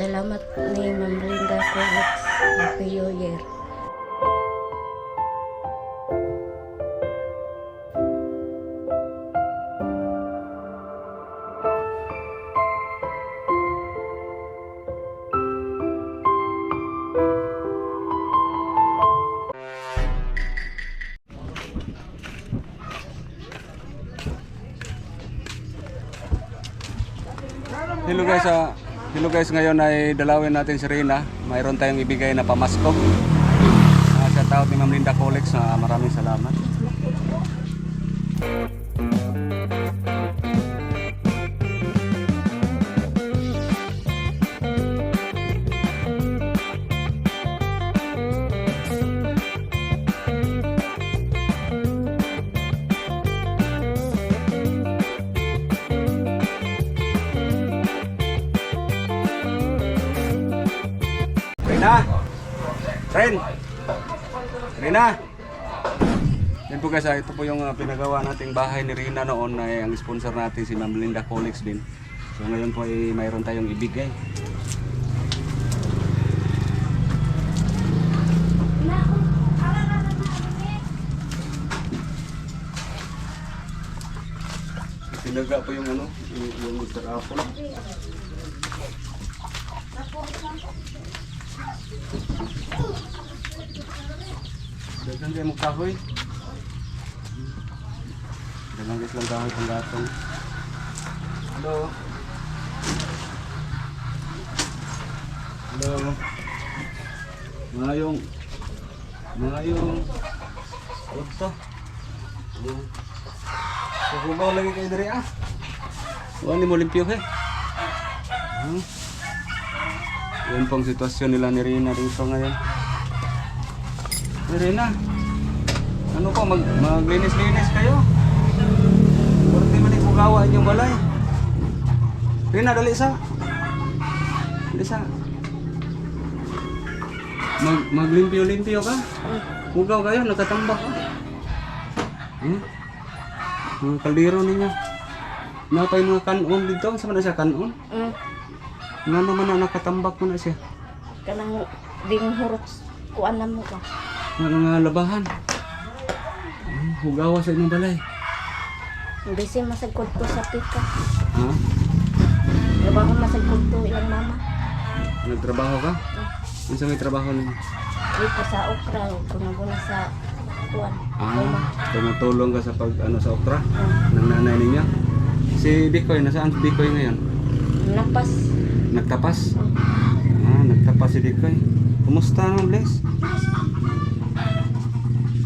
Salamat ni Ma'am Linda New Year. Hello guys, ah, hello guys, ngayon ay dalawin natin si Rina. Mayroon tayong ibigay na pamasko. Uh, sa tao ni Ma'am Linda Colex, na maraming salamat. Rina! Ren! Rina! Yan po guys, ah, ito po yung ah, pinagawa nating bahay ni Rina noon na ang sponsor natin si Ma'am Linda Colex din. So ngayon po ay mayroon tayong ibigay. Pinaga po yung ano, yung, yung Mr. Apple. Dagan kayo mong kahoy. Dagan kayo silang kahoy pang gatong. Hello. Hello. Mayong. Mayong. Oto. Kukubaw lagi kayo dari ah. Wala mo limpyo eh. Hmm. Yan pong sitwasyon nila ni Rina dito ngayon. Rina, ano po, mag, maglinis-linis kayo? Pwede man yung bukawa inyong balay. Rina, dali sa. Dali sa. Mag, maglimpyo-limpyo ka? Hugaw kayo, nakatambak ka. Hmm? Mga kaldero ninyo. Napay mga kanon dito, sa na siya kanon? Mm. Nga naman na nakatambak mo na siya. Kanang ding hurot kuan na mo ka. Mga mga labahan. Hmm, Hugawa sa inyong balay. Hindi siya masagkod ko sa pika. Ha? Trabaho masagkod ko ilang mama. Nagtrabaho ka? Ano sa may trabaho ninyo? Dito sa okra, kung nabuna sa kuan. Ah, tumutulong ka sa pag ano sa okra Mm. ng nanay ninyo. Si Dikoy, nasaan si Dikoy ngayon? Napas. Nagtapas? Ah, nagtapas si Dikoy. Kumusta naman, Bless?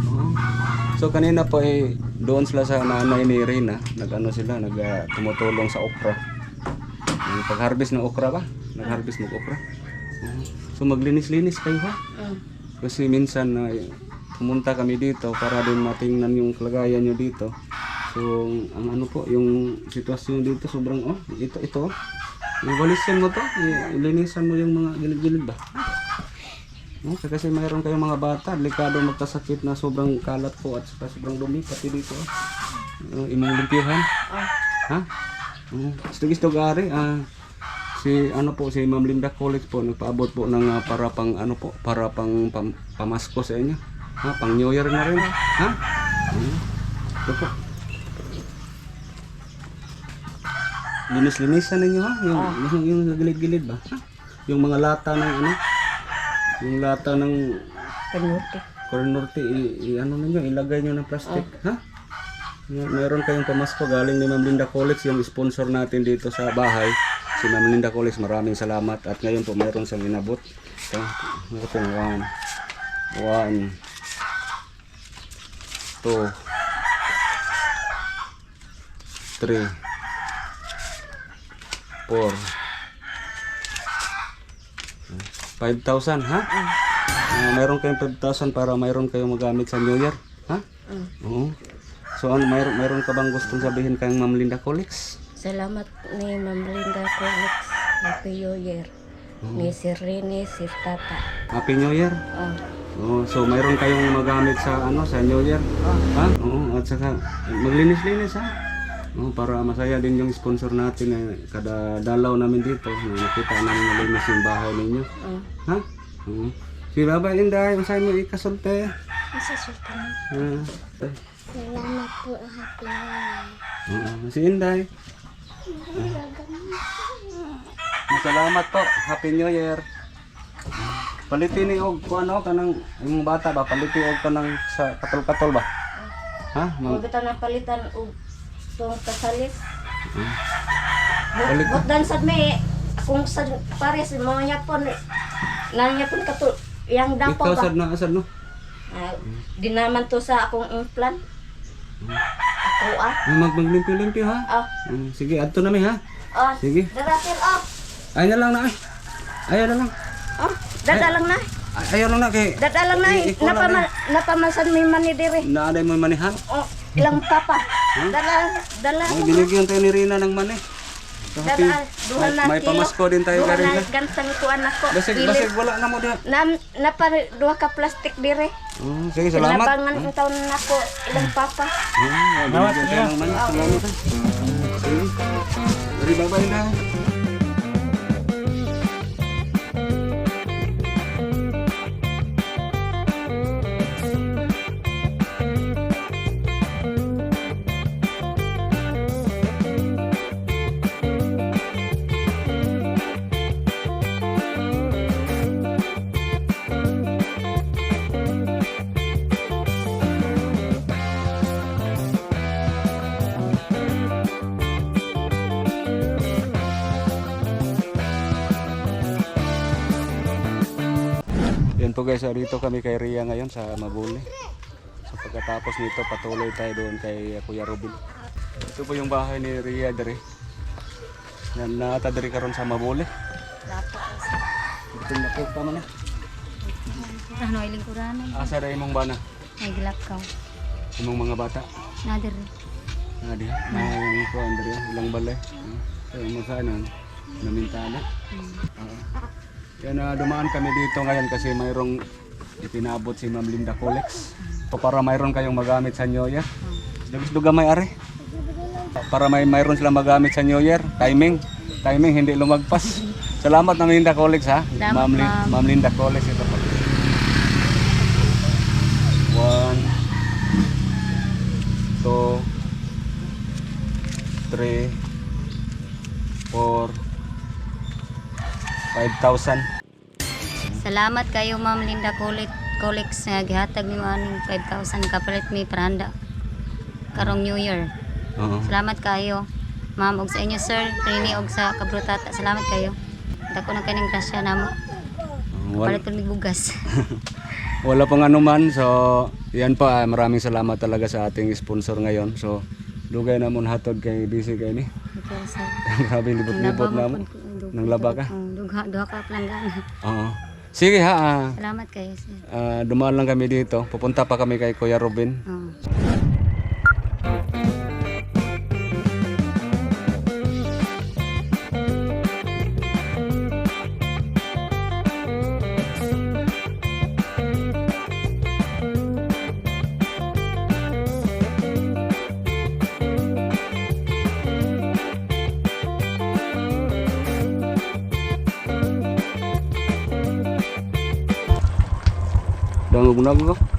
Oo. So kanina po eh, doon sila sa nanay ni Rina, nag-ano sila, nag ah, tumutulong sa okra. Yung pag-harvest ng okra ba? Nag-harvest ng okra. Oo. So maglinis-linis kayo ha? Mm. Kasi minsan na pumunta kami dito para din matingnan yung kalagayan nyo dito. So, ang ano po, yung sitwasyon dito sobrang, oh, ito, ito. Ibalisin mo to, ilinisan mo yung mga gilid-gilid ba? No, kasi mayroon kayong mga bata, delikado magkasakit na sobrang kalat po at sobrang dumi pati dito. Uh, imong limpyuhan. Ha? Uh, Istog-istog ari. Ah, si ano po si Ma'am Linda College po nagpaabot po ng ah, para pang ano po, para pang pam, pamasko sa inyo. Ha, pang New Year na rin. Ha? Hmm. Ito po. Linis-linisan ninyo ha? Yung, yung, yung gilid-gilid ba? Ha? Yung mga lata ng ano? Yung lata ng Kanuti. Corn Norte, i, i- ano ninyo, ilagay nyo ng plastic, ha? May- Mayroon kayong pamasko galing ni Ma'am Linda Colex, yung sponsor natin dito sa bahay. Si Ma'am Linda Colex, maraming salamat. At ngayon po, mayroon siyang inabot. Ito, ito po, one, one, two, three, four, 5,000, ha? Ah, mayroon kayong 5,000 para mayroon kayong magamit sa New Year, ha? Mm. Oo. So ano, mayroon, mayroon ka bang gustong sabihin kay Ma'am Linda Colex? Salamat ni Ma'am Linda Colex. Happy New Year. Ni Sir Rene, Sir Tata. Happy New Year. Oh. Oo, so mayroon kayong magamit sa ano sa New Year. Oh. Ha? Oo, at saka maglinis-linis ha. No, para masaya din yung sponsor natin eh, kada dalaw namin dito na nakita namin malinis yung bahay ninyo. Oh. Ha? Oo. Si Baba Inday, masaya mo ikasulti. Isa sultan. Ah, Salamat po, Happy New oo. si Inday. Ah. Salamat po. Happy New Year. Palitin ni og ko ano kanang yung bata ba palitin og kanang sa katol-katol ba? Ha? Mang, Huwag ito na palitan og itong kasalis. Balik- But dan sad may akong sa pares mo niya po na niya po kato yang dapo ikaw ba. sad na asad no? Ah, di naman to sa akong implant. Ako ah. Ay, mag maglimpyo-limpyo ha. Ah, Mm, sige, adto na mi ha. ah. Sige. Darasil ah. Ay na lang na ay. Ayaw na lang. Ah, dadalang na. Ay, ayaw lang na kay Dadalang na. Napama, napamasan may mani dire. naaday mo yung manihan. Oh, ilang papa. Dala, dala. Ay, binigyan tayo ni Rina ng mani. So, happy. Dala, duha na May, may kilo. pamasko din tayo Duha na gansang kuan ako. Basig, Dili- basig, wala na mo diha. Na, napa duha ka plastic dire. Oh, sige, salamat. Labangan ang taon na ako ilang papa. Oh, binigyan tayo ng mani. Salamat. Sige. Dari babay na. Yan po guys, ah, dito kami kay Ria ngayon sa Mabuli. So pagkatapos nito, patuloy tayo doon kay ah, Kuya Robin. Ito po yung bahay ni Ria dere. Na naata dere karon sa Mabuli. Dapo. Ito na po pa man. Ano ay lingkuranan? Asa dai mong bana? Ay gilakaw. Imong mga bata. Nadir. Na di. Na yung ko andre ilang balay. So mo sana namintala. Oo. Kaya na dumaan kami dito ngayon kasi mayroong ipinabot si Ma'am Linda Colex. So para mayroon kayong magamit sa New Year. Dagis duga may are. Para may mayroon sila magamit sa New Year. Timing. Timing hindi lumagpas. Salamat Ma'am Linda Colex ha. Ma'am, ma'am. Ma'am Linda Colex ito po. One, two, three, four, five thousand. Salamat kayo Ma'am Linda Colex Colex nga gihatag ni aning 5,000 kapalit mi paranda karong New Year. Oo. Salamat kayo. Ma'am og sa inyo sir, Rini og sa kabrutata. Salamat kayo. Dako na kaning grasya namo. Wala, Palit ko mig bugas. wala pang anuman. So, yan pa. ah, Maraming salamat talaga sa ating sponsor ngayon. So, dugay na mo hatod kay busy kay ni. Okay, sir. Grabe libot-libot na mo. Nang laba ka? Ang dugha duha ka planggana. Oo. Sige ha. ah. Salamat kayo sir. Ah, dumaan lang kami dito. Pupunta pa kami kay Kuya Robin. Oh. Dangog na ko.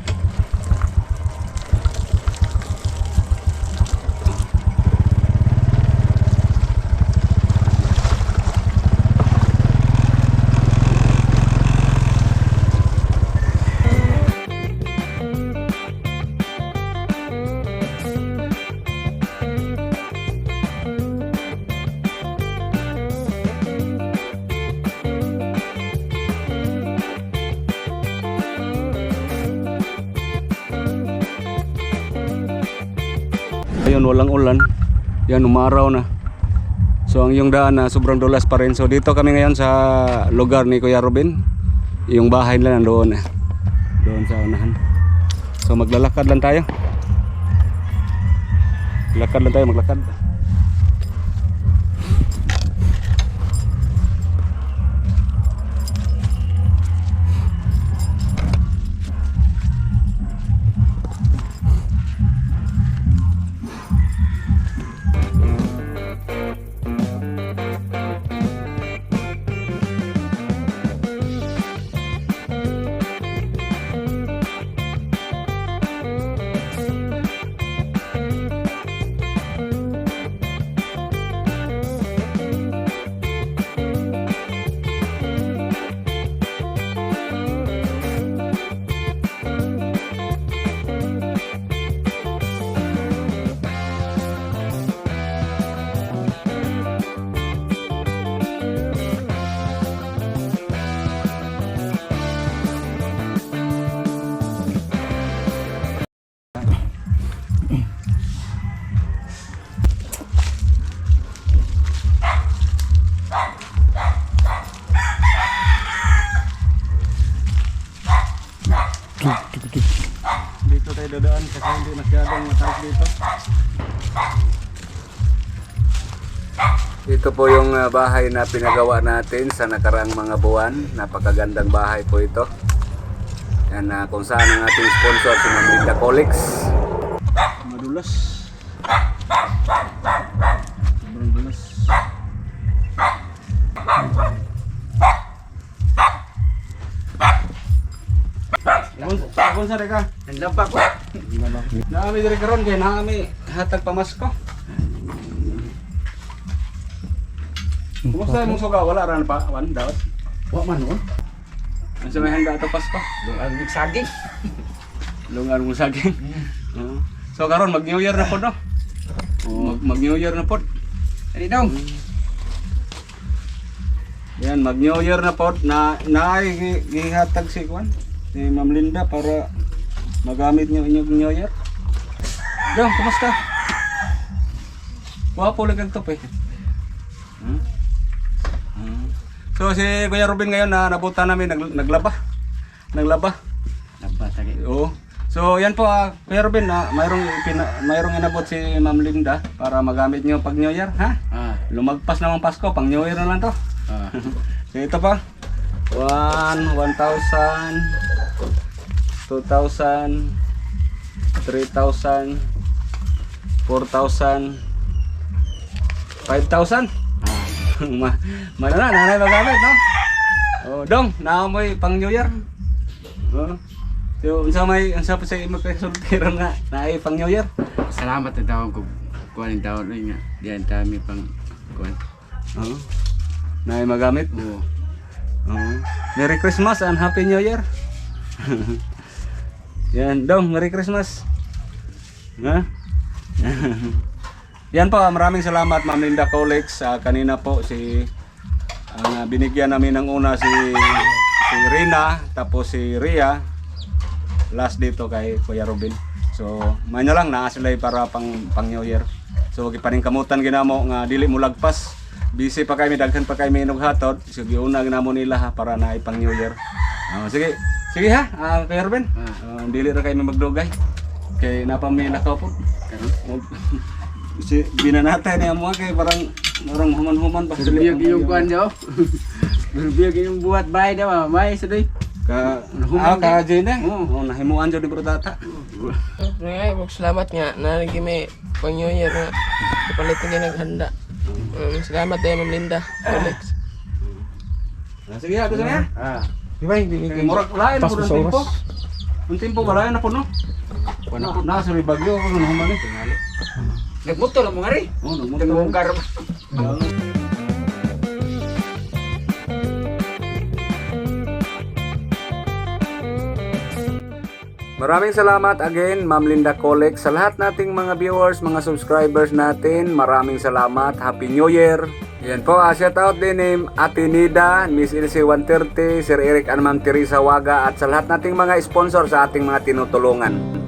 Ayun, walang ulan. Yan, umaraw na. So, ang yung daan na sobrang dulas pa rin. So, dito kami ngayon sa lugar ni Kuya Robin. Yung bahay nila nandoon. Doon sa unahan. So, maglalakad lang tayo. Lakad lang tayo, maglakad. Dadaan kasi hindi masyadong mataas dito. Ito po yung ah, bahay na pinagawa natin sa nakaraang mga buwan. Napakagandang bahay po ito. Yan na kung saan ang ating sponsor si Ma'am Linda Colix. Madulas. Sobrang dulas. Kung sa ka? Nandapa ko. Naami diri karon kay naami hatag pamasko. Kumusta imong suga wala ran pa wan daot. Wa man oh. Ang sa may handa ato Pasko. Doon ang saging. Lungan mo saging. Oo. So karon mag New Year na pod no. Mag, mag New Year na pod. Ani dong. Yan mag New Year na pod na naay gi- gihatag si Kwan si Ma'am Linda para magamit niyo inyong New Year. Dong, kumusta? Wapo lang kag tope. Hmm? Hmm. So si Kuya Ruben ngayon na nabuta namin nag, naglaba. Naglaba. Napa tagi. Oo. So yan po ah, Kuya Ruben na mayroong pina, mayroong inabot si Ma'am Linda para magamit niyo pag New Year, ha? Ah. Lumagpas naman Pasko, pang New Year na lang to. Ah. So ito pa. 1, 1,000, 2,000, 3,000, 4,000, 5,000. Ma Malala, nanay magamit, no? Oh, dong, naamoy pang New Year. Oh. So, unsa may unsa pa sa imo kay sultira nga naay pang New Year? Salamat tawag ko. Kuan na nga. Diyan dami pang kuan. Oh. Naay magamit. Oo. Oh. Merry Christmas and Happy New Year. Yan, dong, Merry Christmas. Ha? Yan po, maraming salamat Ma'am Linda Colex. Ah, kanina po si ang ah, binigyan namin ng una si si Rina, tapos si Ria. Last dito kay Kuya Robin. So, manya lang naa sila para pang pang New Year. So, gipaningkamutan ginamo nga dili mo lagpas. Busy pa kami daghan pa kami inog hatod. So, giuna ginamo nila para na pang New Year. Ah, sige. Sige ha, ah, Kuya Robin. Ah, dili ra kami magdugay. Kay napamila ka po. Si binanatay niya mo kay parang parang human-human ba Berbiyag yung kuan daw. Berbiyag yung buhat bahay daw. ah. Bahay sa doy. ka Human ah, ka Jane. Oo. Oh, nahimuan jud ni brodata. Siyempre nga, salamat nga. Nalagi may pang New Year nga. Naghanda. Um, salamat tayo, Ma'am Linda. Alex. Sige, ato sa. Ah. Di ba hindi kay murag lain po ng tempo. Ang tempo wala na po no. Na, na sa may bagyo ko no human eh. Nagmuto lang mo nga rin. Oh, no mo. Nagmungkar. Maraming salamat again, Ma'am Linda Colex. Sa lahat nating mga viewers, mga subscribers natin, maraming salamat. Happy New Year! Yan po, ah, shout out din ni Ate Nida, Miss Ilse 130, Sir Eric and Ma'am Teresa Waga at sa lahat nating mga sponsor sa ating mga tinutulungan.